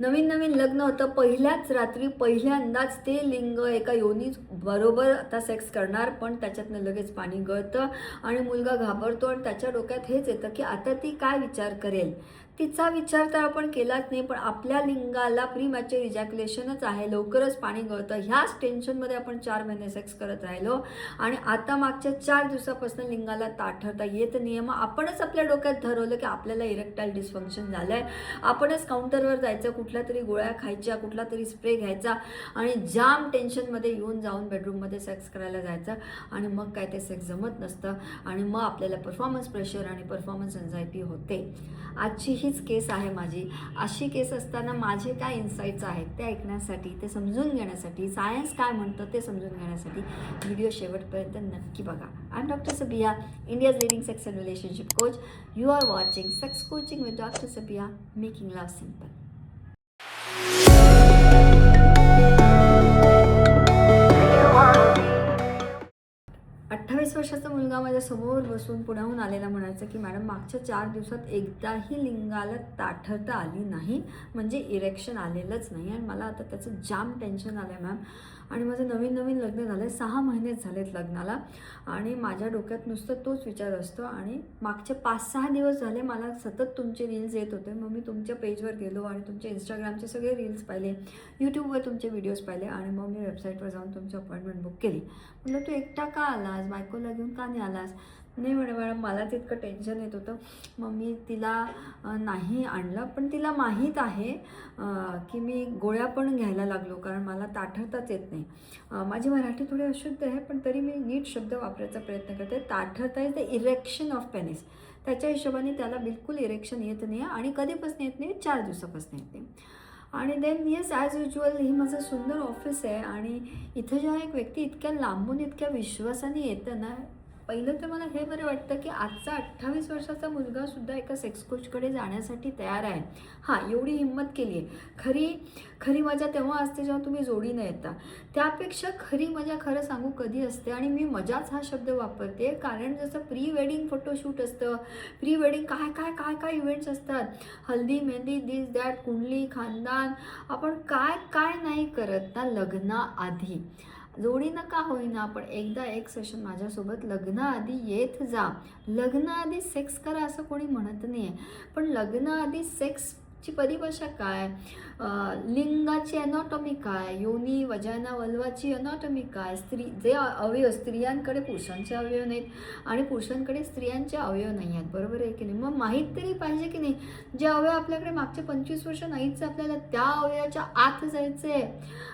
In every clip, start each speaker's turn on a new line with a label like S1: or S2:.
S1: नवीन नवीन लग्न होतं. पहिल्याच रात्री पहिल्यांदाच ते लिंग एका योनी बरोबर आता सेक्स करणार पण त्याच्यातनं लगेच पाणी गळतं आणि मुलगा घाबरतो आणि त्याच्या डोक्यात हेच येतं की आता ती काय विचार करेल? तिचा विचार तर आपण केलाच नाही पण आपल्या लिंगाला प्री मॅच्युअर इजॅक्युलेशनच आहे. लवकरच पाणी गळतं. ह्याच टेन्शनमध्ये आपण चार महिने सेक्स करत राहिलो. आणि आता मागच्या चार दिवसापासून लिंगाला ताठरता येत नाही मग आपणच आपल्या डोक्यात ठरवलं की आपल्याला इरेक्टाईल डिस्फंक्शन झालं आहे आपणच काउंटरवर जायचं कुठल्या तरी गोळ्या खायच्या कुठला तरी स्प्रे घ्यायचा आणि जाम टेन्शनमध्ये येऊन जाऊन बेडरूममध्ये सेक्स करायला जायचं. आणि मग काय ते सेक्स जमत नसतं. आणि मग आपल्याला परफॉर्मन्स प्रेशर आणि परफॉर्मन्स एन्झायटी होते. आजची हीच केस आहे माझी. अशी केस असताना माझे काय इन्साईट्स आहेत ते ऐकण्यासाठी ते समजून घेण्यासाठी सायन्स काय म्हणतं ते समजून घेण्यासाठी व्हिडिओ शेवटपर्यंत नक्की बघा. I am doctor Sabia India's leading sex and relationship coach you are watching sex coaching with doctor Sabia making love simple अठ्ठावीस वर्षाचा मुलगा माझ्यासमोर बसून पुण्याहून आलेला म्हणायचं की मॅडम मागच्या चार दिवसात एकदाही लिंगाला ताठरता आली नाही. म्हणजे इरेक्शन आलेलंच नाही. आणि मला आता त्याचं जाम टेन्शन आलं आहे मॅम आणि माझं नवीन नवीन लग्न झालं आहे सहा महिनेच झालेत लग्नाला. आणि माझ्या डोक्यात नुसतं तोच विचार असतो. आणि मागचे पाच सहा दिवस झाले मला सतत तुमचे रील्स येत होते. मग मी तुमच्या पेजवर गेलो आणि तुमचे इंस्टाग्रामचे सगळे रील्स पाहिले. यूट्यूबवर तुमचे व्हिडिओज पाहिले. आणि मग मी वेबसाईटवर जाऊन तुमची अपॉइंटमेंट बुक केली. म्हटलं तू एकटा का आलास? बायकोला घेऊन का नाही आलास? नाही म्हणे मॅडम मला तितकं टेन्शन येत होतं. मग मी तिला नाही आणलं पण तिला माहीत आहे की मी गोळ्या पण घ्यायला लागलो कारण मला ताठरताच येत नाही. माझी मराठी थोडी अशुद्ध आहे पण तरी मी नीट शब्द वापरायचा प्रयत्न करते. ताठरता is the erection of penis त्याच्या हिशोबाने त्याला बिलकुल इरेक्शन येत नाही आणि कधीपासून येत नाही? चार दिवसापासून येत नाही. आणि देन येस ॲज युज्युअल ही माझं सुंदर ऑफिस आहे आणि इथं जेव्हा एक व्यक्ती इतक्या लांबून इतक्या विश्वासाने येतं ना पहिलं तर मला हे बरं वाटतं की आजचा अठ्ठावीस वर्षाचा मुलगा सुद्धा एका सेक्स कोचकडे जाण्यासाठी तयार आहे. हां एवढी हिंमत केली आहे. खरी खरी मजा तेव्हा असते जेव्हा तुम्ही जोडीनं येता. त्यापेक्षा खरी मजा खरं सांगू कधी असते आणि मी मजाच हा शब्द वापरते. कारण जसं प्री वेडिंग फोटोशूट असतं प्री वेडिंग काय काय काय काय इव्हेंट्स असतात. हल्दी मेहंदी दिस दॅट कुंडली खानदान. आपण काय काय नाही करत ना लग्नाआधी. जोडीनं का होईना आपण एकदा एक सेशन माझ्यासोबत लग्नाआधी येत जा. लग्नाआधी सेक्स करा असं कोणी म्हणत नाही आहे पण लग्नाआधी सेक्स ची परिभाषा काय? लिंगाची अनॉटॉमी काय? योनी वजाना वल्वाची अनॉटॉमी काय? स्त्री जे अवयव स्त्रियांकडे पुरुषांचे अवयव नाहीत आणि पुरुषांकडे स्त्रियांचे अवयव नाही आहेत. बरोबर आहे की नाही? मग माहीत तरी पाहिजे की नाही? जे अवयव आपल्याकडे मागचे पंचवीस वर्ष नाहीच आपल्याला त्या अवयवाच्या आत जायचं आहे.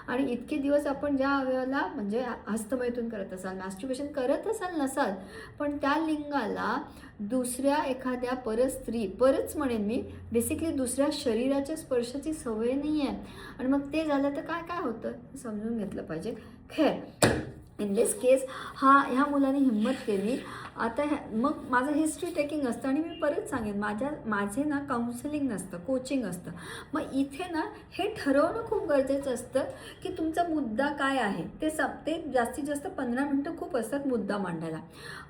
S1: आणि इतके दिवस आपण ज्या अवयवाला म्हणजे हस्तमयतून करत असाल मॅस्ट्युकेशन करत असाल नसाल पण त्या लिंगाला दुसऱ्या एखाद्या परस्त्री परच म्हणेन मी बेसिकली दुसऱ्या शरीराच्या स्पर्शाची सवय नाही आहे आणि मग ते झालं तर काय काय होतं? समजून घेतलं पाहिजे. खैर इन दिस केस हा ह्या मुलाने हिंमत केली. आता ह्या मग माझं हिस्ट्री टेकिंग असतं आणि मी परत सांगेन माझ्या माझे ना काउन्सिलिंग नसतं कोचिंग असतं. मग इथे ना हे ठरवणं खूप गरजेचं असतं की तुमचा मुद्दा काय आहे. ते सप ते जास्तीत जास्त पंधरा मिनटं खूप असतात मुद्दा मांडायला.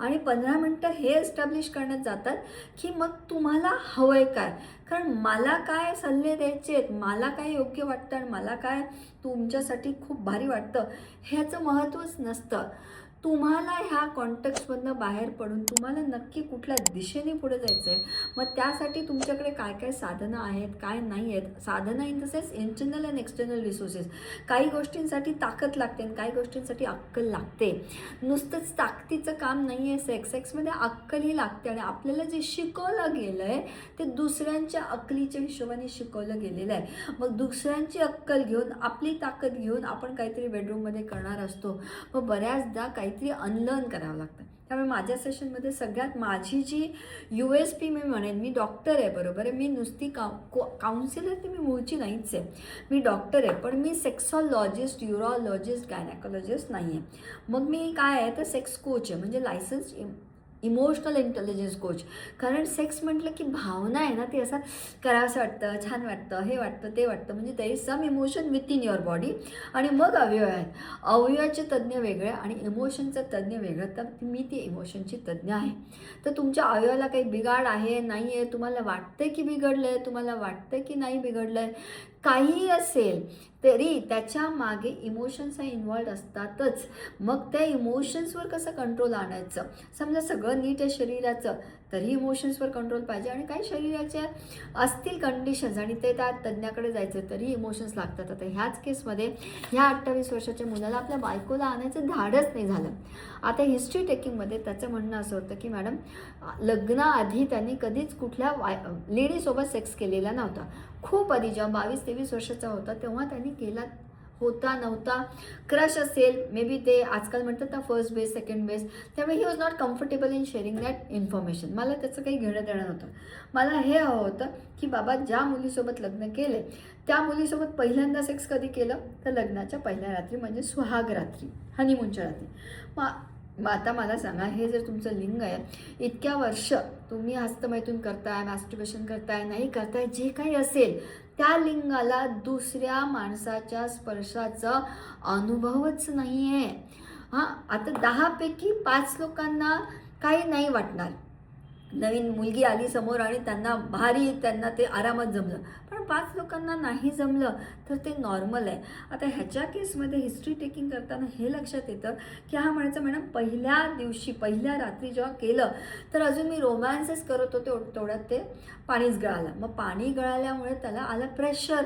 S1: आणि पंधरा मिनटं हे एस्टॅब्लिश करण्यात जातात की मग तुम्हाला हवं आहे काय. कारण मला काय सल्ले द्यायचे आहेत मला काय योग्य वाटतं आणि मला काय तुमच्यासाठी खूप भारी वाटतं ह्याचं महत्त्वच नसतं. तुम्हाला ह्या कॉन्टेक्स्टमधनं बाहेर पडून तुम्हाला नक्की कुठल्या दिशेने पुढे जायचं आहे मग त्यासाठी तुमच्याकडे काय काय साधनं आहेत काय नाही आहेत साधनं in the sense internal and external resources काही गोष्टींसाठी ताकद लागते आणि काही गोष्टींसाठी अक्कल लागते. नुसतंच ताकदीचं काम नाही आहे सेक्स सेक्समध्ये अक्कलही लागते आणि आपल्याला जे शिकवलं गेलं आहे ते दुसऱ्यांच्या अक्कलीच्या हिशोबाने शिकवलं गेलेलं आहे. मग दुसऱ्यांची अक्कल घेऊन आपली ताकद घेऊन आपण काहीतरी बेडरूममध्ये करणार असतो. मग बऱ्याचदा काही काहीतरी अनलर्न करावं लागतं. त्यामुळे माझ्या सेशनमध्ये सगळ्यात माझी जी यू एस पी मी म्हणेन मी डॉक्टर आहे बरोबर आहे? मी नुसती काउ काउन्सिलर ती मी मूळची नाहीच आहे. मी डॉक्टर आहे पण मी सेक्सॉलॉजिस्ट युरॉलॉजिस्ट गायनॅकॉलॉजिस्ट नाही आहे मग मी काय आहे? तर सेक्स कोच आहे. म्हणजे लायसन्स इमोशनल इंटेलिजन्स कोच कारण सेक्स म्हटलं की भावना आहे ना ती असं करावंसं वाटतं छान वाटतं हे वाटतं ते वाटतं. म्हणजे there is some emotion within your body आणि मग अवयव आहेत. अवयवाचे तज्ज्ञ वेगळे आणि इमोशनचं तज्ज्ञ वेगळं. तर मी ती इमोशनची तज्ज्ञ आहे. तर तुमच्या अवयवाला काही बिघाड आहे नाही आहे तुम्हाला वाटतं की बिघडलं आहे तुम्हाला वाटतं की नाही बिघडलं आहे काहीही असेल तरी त्याच्यामागे इमोशन्स हे इन्वॉल्ड असतातच. मग त्या इमोशन्सवर कसं कंट्रोल आणायचं? समजा सगळं नीट आहे शरीराचं. तरी इमोशन्सवर कंट्रोल पाहिजे आणि काही शरीराच्या असतील कंडिशन्स आणि ते त्या तज्ज्ञाकडे जायचं तरी इमोशन्स लागतात. आता ह्याच केसमध्ये ह्या अठ्ठावीस वर्षाच्या मुलाला आपल्या बायकोला आणायचं धाडच नाही झालं. आता हिस्ट्री टेकिंगमध्ये त्याचं म्हणणं असं होतं की मॅडम लग्नाआधी त्यांनी कधीच कुठल्या वाय लेडीसोबत सेक्स केलेला नव्हता. खूप आधी जेव्हा बावीस तेवीस वर्षाचा होता तेव्हा त्यांनी केला होता नव्हता. क्रश असेल मे बी ते आजकाल म्हणतात ना फर्स्ट बेस सेकंड बेस त्यामुळे he was not comfortable in sharing that information मला त्याचं काही घेणं देणं नव्हतं. मला हे हवं होतं की बाबा ज्या मुलीसोबत लग्न केले त्या मुलीसोबत पहिल्यांदा सेक्स कधी केलं? तर लग्नाच्या पहिल्या रात्री म्हणजे सुहाग रात्री हनीमूनच्या रात्री. मग मग आता मला सांगा हे जर तुमचं लिंग आहे इतक्या वर्ष तुम्ही हस्तमैथून करताय मॅस्टिबेशन करताय नाही करताय जे काही असेल त्या लिंगाला दुसऱ्या माणसाच्या स्पर्शाचा अनुभवच नाही आहे हां आता दहापैकी पाच लोकांना काही नाही वाटणार. नवीन मुलगी आली समोर आणि त्यांना भारी त्यांना ते आरामात जमलं. पाच लोकांना नाही जमलं तर ते नॉर्मल आहे. आता ह्याच्या केसमध्ये हिस्ट्री टेकिंग करताना हे लक्षात येतं की हा म्हणायचं मॅडम पहिल्या दिवशी पहिल्या रात्री जेव्हा केलं तर अजून मी रोमॅन्सेस करत होते तेवढ्यात ते पाणीच गळालं. मग पाणी गळाल्यामुळे त्याला आलं प्रेशर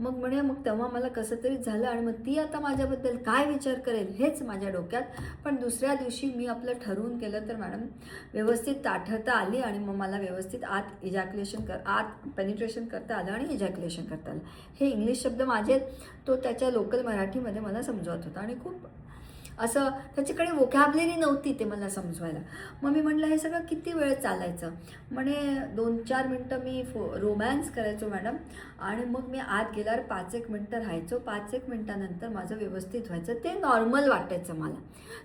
S1: मग म्हणे मग तेव्हा मला कसं तरी झालं आणि मग ती आता माझ्याबद्दल काय विचार करेल हेच माझ्या डोक्यात. पण दुसऱ्या दिवशी मी आपलं ठरवून केलं तर मॅडम व्यवस्थित ताठरता आली आणि मग मला व्यवस्थित आत इजॅक्युलेशन कर आत पेनिट्रेशन करता आलं आणि इजॅक्युलेशन करता आलं. हे इंग्लिश शब्द माझे तो त्याच्या लोकल मराठीमध्ये मला समजवत होता आणि खूप असं त्याच्याकडे वोकॅबलरी नव्हती ते मला समजवायला. मग मी म्हटलं हे सगळं किती वेळ चालायचं? म्हणे दोन चार मिनटं मी फो रोमॅन्स करायचो मॅडम आणि मग मी आत गेल्यावर पाच एक मिनटं राहायचो. पाच एक मिनटानंतर माझं व्यवस्थित व्हायचं. ते नॉर्मल वाटायचं मला.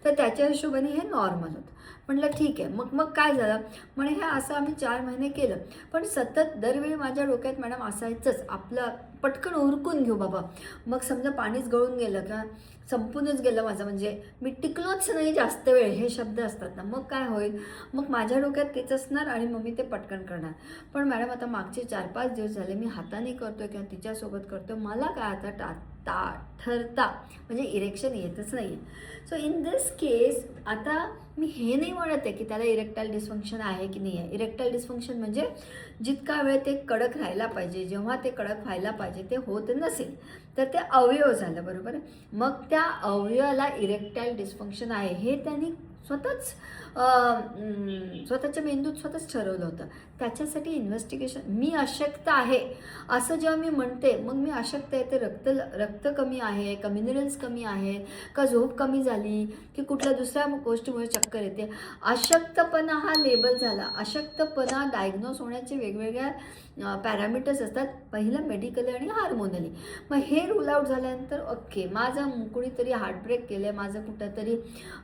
S1: तर त्याच्या हिशोबाने हे नॉर्मल होतं. म्हटलं ठीक आहे. मग मग काय झालं? म्हणे हे असं आम्ही चार महिने केलं. पण सतत दरवेळी माझ्या डोक्यात मॅडम असायचंच. आपलं पटकन उरकून घेऊ बाबा. मग समजा पाणीच गळून गेलं का संपूनच गेलं माझं म्हणजे मी टिकलोच नाही जास्त वेळ हे शब्द असतात ना. मग काय होईल? मग माझ्या डोक्यात तेच असणार आणि मग मी ते पटकन करणार. पण मॅडम आता मागचे चार पाच दिवस झाले मी हाताने करतोय किंवा तिच्यासोबत करतोय. मला काय आता टा ता ठरता. म्हणजे इरेक्शन येतच नाही आहे सो इन दिस केस आता मी हे नाही म्हणत आहे की त्याला इरेक्टाईल डिस्फंक्शन आहे की नाही आहे इरेक्टाईल डिस्फंक्शन म्हणजे जितका वेळ ते कडक राहायला पाहिजे जेव्हा ते कडक व्हायला पाहिजे ते होत नसेल तर ते अवयव झालं बरोबर? मग त्या अवयवाला इरेक्टाईल डिस्फंक्शन आहे. हे त्यांनी स्वतःच स्वतःच्या मेंदूत स्वतःच ठरवलं होतं. त्याच्यासाठी इन्व्हेस्टिगेशन मी अशक्त आहे. असं जेव्हा मी म्हणते मग मी अशक्त आहे ते रक्त रक्त कमी आहे का मिनरल्स कमी आहे का झोप कमी झाली की कुठल्या दुसऱ्या गोष्टीमुळे चक्कर येते. अशक्तपणा हा लेबल झाला. अशक्तपणा डायग्नोज होण्याचे वेगवेगळ्या पॅरामीटर्स असतात. पहिलं मेडिकली आणि हार्मोनली मग हे रूल आउट झाल्यानंतर ओके माझं कुणीतरी हार्टब्रेक केलं आहे माझं कुठं तरी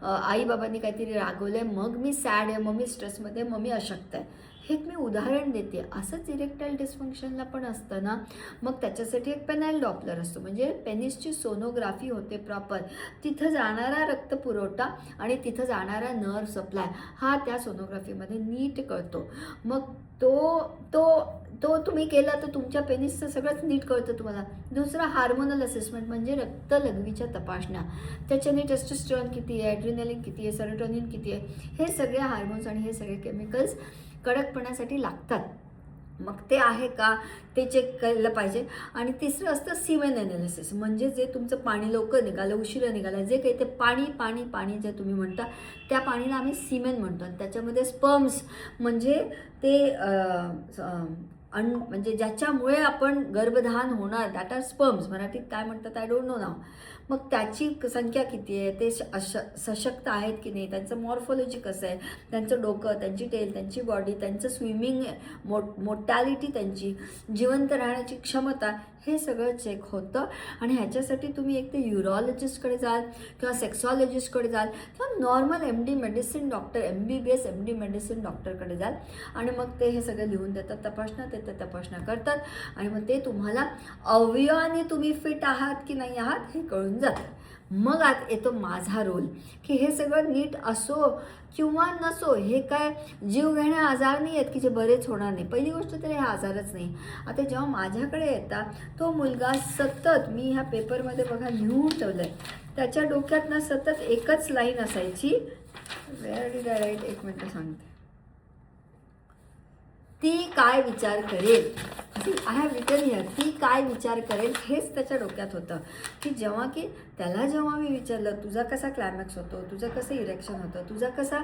S1: आईबाबांनी काहीतरी रागवलं आहे मग मी सॅड आहे मग मी स्ट्रेसमध्ये मग मी अशक्त आहे. हे एक मी उदाहरण देते. असंच इरेक्टाईल डिस्फंक्शनला पण असतं ना मग त्याच्यासाठी एक पेनाईल डॉपलर असतो. म्हणजे पेनिसची सोनोग्राफी होते प्रॉपर तिथं जाणारा रक्त पुरवठा आणि तिथं जाणारा नर्व सप्लाय हा त्या सोनोग्राफीमध्ये नीट कळतो. मग तो तो तो तुम्ही केला तर तुमच्या पेनिसचं सगळंच नीट कळतं तुम्हाला. दुसरा हार्मोनल असेसमेंट म्हणजे रक्त लघवीच्या तपासण्या. त्याच्याने टेस्टोस्टेरॉन किती आहे ॲड्रिनॅलिन किती आहे सरोटोनिन किती आहे हे सगळे हार्मोन्स आणि हे सगळे केमिकल्स कडकपणासाठी लागतात. मग ते आहे का? ते चेक केलं पाहिजे. आणि तिसरं असतं सिमेन ॲनालिसिस म्हणजे जे तुमचं पाणी लवकर निघालं उशिरा निघालं जे काही ते पाणी पाणी पाणी जे तुम्ही म्हणता त्या पाणीला आम्ही सिमेन म्हणतो. आणि त्याच्यामध्ये स्पर्म्स म्हणजे ते अन म्हणजे ज्याच्यामुळे आपण गर्भधान होणार दॅट आर स्पर्म्स मराठीत काय म्हणतात आय डोंट नो नाव मग त्याची क- संख्या किती आहे? ते श- अश सशक्त आहेत की नाही? त्यांचं मॉर्फॉलॉजी कसं आहे? त्यांचं डोकं त्यांची टेल त्यांची बॉडी त्यांचं स्विमिंग मो मोटॅलिटी त्यांची जिवंत राहण्याची क्षमता हे सगळं चेक होतं. आणि ह्याच्यासाठी तुम्ही एक ते युरॉलॉजिस्टकडे जाल किंवा सेक्सॉलॉजिस्टकडे जाल किंवा normal M D medicine doctor M B B S M D medicine डॉक्टरकडे जाल. आणि मग ते हे सगळं लिहून देतात तपासणं ते ते तपासणं करतात. आणि मग ते तुम्हाला अवयवाने तुम्ही फिट आहात की नाही आहात हे कळून जातं. मग आत येतो माझा रोल की हे सगळं नीट असो किंवा नसो हे काय जीव घेणे आजार नाही आहेत की जे बरेच होणार नाही. पहिली गोष्ट तर हे आजारच नाही. आता जेव्हा माझ्याकडे येतात तो मुलगा सतत मी ह्या पेपरमध्ये बघा लिहून ठेवलं आहे त्याच्या डोक्यात ना सतत एकच लाईन असायची. वेअर डिड राईट एक मिनटं सांगते. ती काय विचार करेल? आय हॅव रिटर्न हिअर ती काय विचार करेल हेच त्याच्या डोक्यात होतं. की जेव्हा की त्याला जेव्हा मी विचारलं तुझा कसा क्लायमॅक्स होतो? तुझं कसं इरेक्शन होतं? तुझा कसा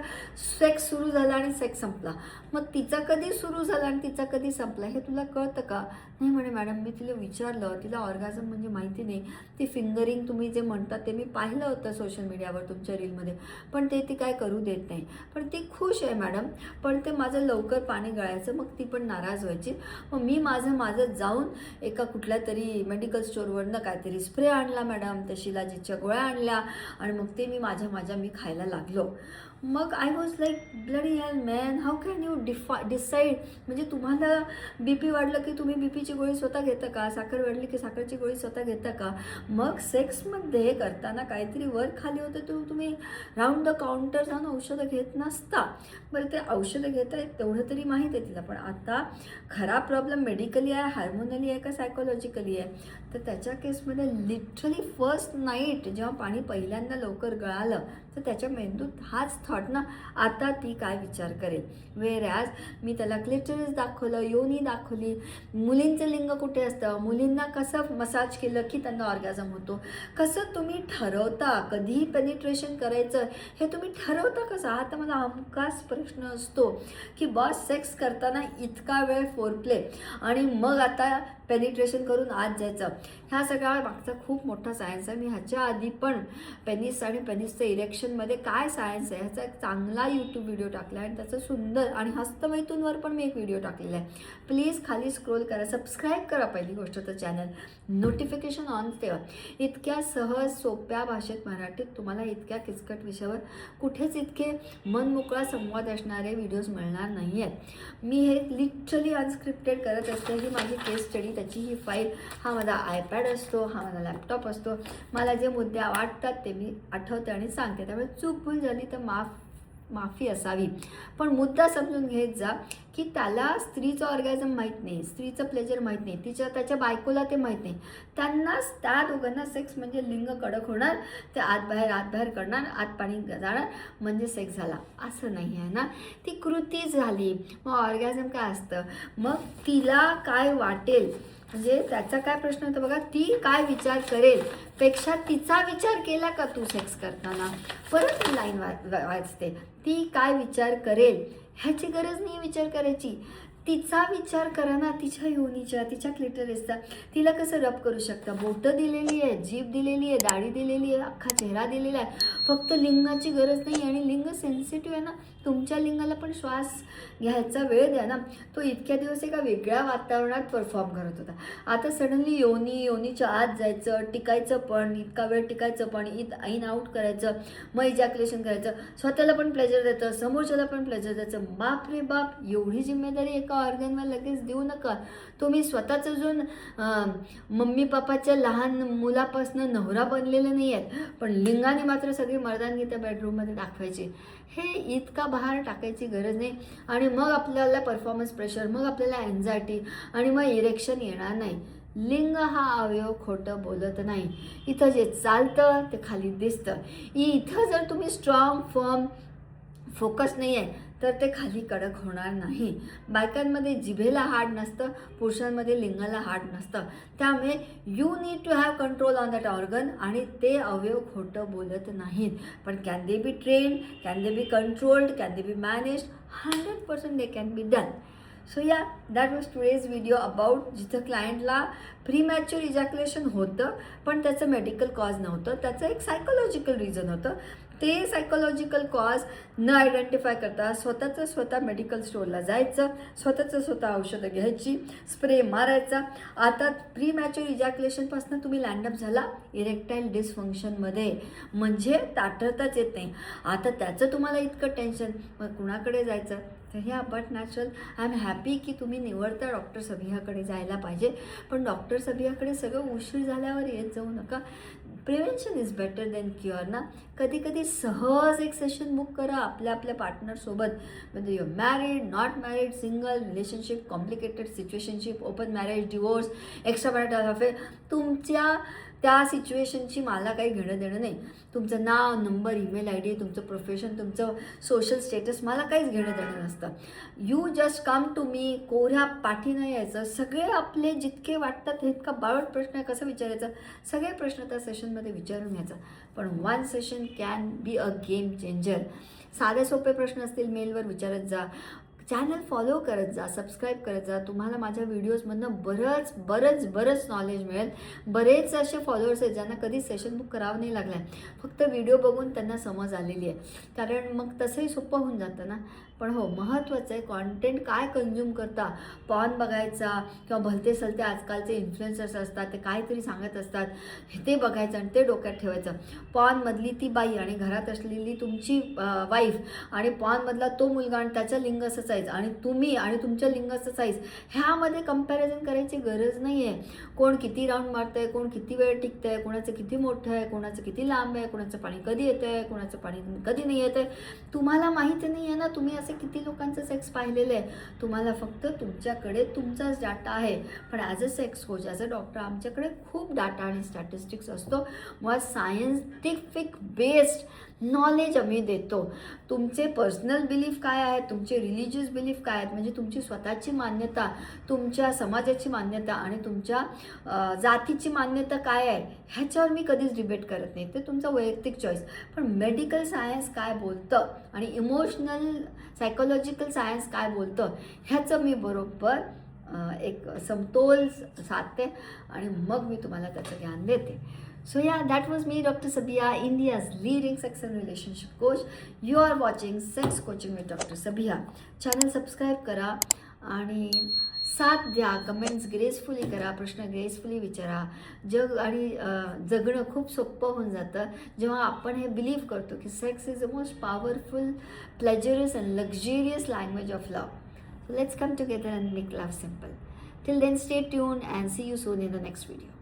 S1: सेक्स सुरू झाला आणि सेक्स संपला? मग तिचा कधी सुरू झाला आणि तिचा कधी संपला हे तुला कळतं का? नाही म्हणे मॅडम मी तिला विचारलं. तिला ऑर्गाझम म्हणजे माहिती नाही. ती फिंगरिंग तुम्ही जे म्हणतात ते मी पाहिलं होतं सोशल मीडियावर तुमच्या रीलमध्ये पण ते ती काय करू देत नाही. पण ती खुश आहे मॅडम. पण ते माझं लवकर पाणी गळायचं मग ती पण नाराज व्हायची. मग मी माझं माझं जाऊन एका कुठल्या तरी मेडिकल स्टोअरवरनं काहीतरी स्प्रे आणला मॅडम. तशीला शिलाजीच्या गोळ्या आणल्या आणि मग ते मी माझ्या माझ्या मी खायला लागलो. मग I was like bloody hell man how can you डिफा decide म्हणजे तुम्हाला बी पी वाढलं की तुम्ही बी पीची गोळी स्वतः घेता का? साखर वाढली की साखरची गोळी स्वतः घेता का? मग सेक्समध्ये करताना काहीतरी वर खाली होतं तर तुम्ही राऊंड द काउंटर जाऊन औषधं घेत नसता. बरं ते औषधं घेत आहेत तेवढं तरी माहीत आहे तिला. पण आता खरा प्रॉब्लेम मेडिकली आहे हार्मोनली आहे का सायकोलॉजिकली आहे? तर त्याच्या केसमध्ये लिटरली फर्स्ट नाईट जेव्हा पाणी पहिल्यांदा लवकर गळालं तर त्याच्या मेंदूत हाच थॉट ना आता ती काय विचार करेल? वेर ॲज मी त्याला क्लिटरीज दाखवलं योनी दाखवली. मुलींचं लिंग कुठे असतं? मुलींना कसं मसाज केलं की त्यांना ऑर्गॅझम होतो? कसं तुम्ही ठरवता? कधीही पेनिट्रेशन करायचं? हे तुम्ही ठरवता कसं? हा तर मला हमखास प्रश्न असतो की बॉस सेक्स करताना इतका वेळ फोरप्ले आणि मग आता पेनिट्रेशन करून आत जायचं. ह्या सगळ्या मागचा खूप मोठा सायन्स आहे. मी ह्याच्या आधी पण पेनिस आणि पेनिसचं इरेक्शन इरेक्शनमध्ये काय सायन्स आहे? ह्याचा एक चांगला यूट्यूब व्हिडिओ टाकला आहे आणि त्याचं सुंदर आणि हस्तमैथूनवर पण मी एक व्हिडिओ टाकलेला आहे. प्लीज खाली स्क्रोल करा. सबस्क्राईब करा पहिली गोष्ट तर चॅनल नोटिफिकेशन ऑन ठेवा. इतक्या सहज सोप्या भाषेत मराठीत तुम्हाला इतक्या किचकट विषयावर कुठेच इतके मनमोकळा संवाद असणारे व्हिडिओज मिळणार नाही आहेत मी हे लिटरली अनस्क्रिप्टेड करत असते. ही माझी केस स्टडी त्याची ही फाईल हा माझा आयपॅड असतो हा माझा लॅपटॉप असतो. मला जे मुद्दे वाटतात ते मी आठवते आणि सांगते. त्यामुळे चूक भूल झाली तर माफ माफी असावी. पण मुद्दा समजून घेत जा की त्याला स्त्रीचं ऑर्गॅझम माहीत नाही स्त्रीचं प्लेजर माहीत नाही तिच्या त्याच्या बायकोला ते माहीत नाही. त्यांनाच त्या दोघांना सेक्स म्हणजे लिंग कडक होणार ते आत बाहेर आत बाहेर करणार आत पाणी जाणार म्हणजे सेक्स झाला. असं नाही आहे ना? ती कृती झाली. मग ऑर्गॅझम काय असतं? मग तिला काय वाटेल? म्हणजे त्याचा काय प्रश्न होता बघा? ती काय विचार करेल? पेक्षा तिचा विचार केला का तू सेक्स करताना? परत लाईन वा वाचते ती काय विचार करेल? ह्याची गरज नाही विचार करायची. तिचा विचार करा ना तिच्या योनीच्या तिच्या क्लिटरिसचा तिला कसं रब करू शकता? बोटं दिलेली आहे जीभ दिलेली आहे दाढी दिलेली आहे अख्खा चेहरा दिलेला आहे. फक्त लिंगाची गरज नाही आणि लिंग सेन्सिटिव्ह आहे ना तुमच्या लिंगाला पण श्वास घ्यायचा वेळ द्या ना. तो इतक्या दिवस एका वेगळ्या वातावरणात परफॉर्म करत होता. आता सडनली योनी योनीच्या आत जायचं टिकायचं पण इतका वेळ टिकायचं पण इत इन आऊट करायचं मग इजॅक्युलेशन करायचं. स्वतःला पण प्लेजर द्यायचं समोरच्याला पण प्लेजर द्यायचं बाप रे बाप एवढी जिम्मेदारी एका ऑर्गनवर लगेच देऊ नका. तुम्ही स्वतःच अजून मम्मी पप्पाच्या लहान मुलापासनं नवरा बनलेला नाही आहेत पण लिंगाने मात्र सगळी मर्दानगी त्या बेडरूममध्ये दाखवायची. हे इतका बाहेर टाकायची गरज नाही. आणि मग आपल्याला परफॉर्मन्स प्रेशर मग आपल्याला एन्झायटी आणि मग इरेक्शन येणार नाही. लिंग हा अवयव खोटं बोलत नाही. इथं जे चालतं ते खाली दिसतं. इथं जर तुम्ही स्ट्रॉंग फर्म फोकस नाही आहे तर ते खाली कडक होणार नाही. बायकांमध्ये जिभेला हार्ड नसतं पुरुषांमध्ये लिंगाला हार्ड नसतं. त्यामुळे you need to have control on that organ आणि ते अवयव खोटं बोलत नाहीत. पण can they be train can they be controlled can they be manage hundred percent they can be done so yeah that was today's video about जिथं क्लायंटला pre mature ejaculation होतं पण त्याचं मेडिकल कॉज नव्हतं. त्याचं एक सायकोलॉजिकल रिझन होतं. ते सायकोलॉजिकल कॉज न आयडेंटिफाय करता स्वतःचं स्वतः मेडिकल स्टोअरला जायचं स्वतःचं स्वतः औषधं घ्यायची स्प्रे मारायचा. आता प्री मॅच्युअर इजॅक्युलेशनपासून तुम्ही लँडअप झाला इरेक्टाईल डिसफंक्शनमध्ये म्हणजे ताठरताच येत नाही. आता त्याचं तुम्हाला इतकं टेन्शन मग कुणाकडे जायचं? तर ह्या but natural I am happy की तुम्ही निवडता डॉक्टर सभियाकडे जायला पाहिजे. पण डॉक्टर सभियाकडे सगळं उशीर झाल्यावर येत जाऊ नका. Prevention is better than cure ना? कधी कधी सहज एक सेशन बुक करा आपल्या आपल्या पार्टनरसोबत म्हणजे you married not married single relationship complicated situationship open marriage divorce extra marital affair तुमच्या त्या सिच्युएशनची मला काही घेणं देणं नाही. तुमचं नाव नंबर ईमेल आय डी तुमचं प्रोफेशन तुमचं सोशल स्टेटस मला काहीच घेणं देणं नसतं. You just come to me कोऱ्या पाठीनं यायचं. सगळे आपले जितके वाटतात इतका बावट प्रश्न आहे कसं विचारायचं? सगळे प्रश्न त्या सेशनमध्ये विचारून घ्यायचा. पण one session can be a game changer साधे सोपे प्रश्न असतील मेलवर विचारत जा. चॅनल फॉलो करत जा सबस्क्राईब करत जा. तुम्हाला माझ्या व्हिडिओजमधनं बरंच बरंच बरंच नॉलेज मिळेल. बरेच असे फॉलोअर्स आहेत ज्यांना कधी सेशन बुक करावं नाही लागलं आहे फक्त व्हिडिओ बघून त्यांना समज आलेली आहे. कारण मग तसंही सोपं होऊन जातं ना. पण हो महत्त्वाचं आहे कॉन्टेंट काय कन्झ्युम करता? पॉन बघायचा किंवा भलते सलते आजकालचे इन्फ्लुएन्सर्स असतात ते काहीतरी सांगत असतात ते बघायचं आणि ते डोक्यात ठेवायचं. पॉनमधली ती बाई आणि घरात असलेली तुमची वाईफ आणि पॉनमधला तो मुलगा आणि त्याच्या लिंग असं साईज आणि तुम्ही आणि तुमच्या लिंगाचं साईज ह्यामध्ये कंपॅरिझन करायची गरज नाही आहे कोण किती राऊंड मारतं आहे कोण किती वेळ टिकतं आहे कोणाचं किती मोठं आहे कोणाचं किती लांब आहे कोणाचं पाणी कधी येतं आहे कोणाचं पाणी कधी नाही येतं आहे तुम्हाला माहिती नाही आहे ना तुम्ही असं किती लोकांचं सेक्स पाहिलेलं आहे? तुम्हाला फक्त तुमच्याकडे तुमचाच डाटा आहे. पण as a sex coach as a doctor आमच्याकडे खूप डाटा आणि स्टॅटिस्टिक्स असतो. मुळात सायन्टिफिक बेस्ड नॉलेज आम्ही देतो. तुमचे पर्सनल बिलीफ काय आहेत? तुमचे रिलिजियस बिलीफ काय आहेत? म्हणजे तुमची स्वतःची मान्यता तुमच्या समाजाची मान्यता आणि तुमच्या जातीची मान्यता काय आहे? ह्याच्यावर मी कधीच डिबेट करत नाही. ते तुमचा वैयक्तिक चॉईस पण मेडिकल सायन्स काय बोलतं? आणि इमोशनल सायकोलॉजिकल सायन्स काय बोलतं ह्याचं मी बरोबर एक समतोल साधते आणि मग मी तुम्हाला त्याचं ज्ञान देते. So yeah that was me doctor Sabia India's leading sex and relationship coach you are watching sex coaching with doctor Sabia channel subscribe करा आणि साथ द्या कमेंट्स ग्रेसफुली करा प्रश्न ग्रेसफुली विचारा जग आणि जगणं खूप सोपं होऊन जातं जेव्हा आपण हे बिलीव्ह करतो की sex is the most powerful pleasurous and luxurious language of love So let's come together and make love simple. Till then stay tuned see you soon soon the next video.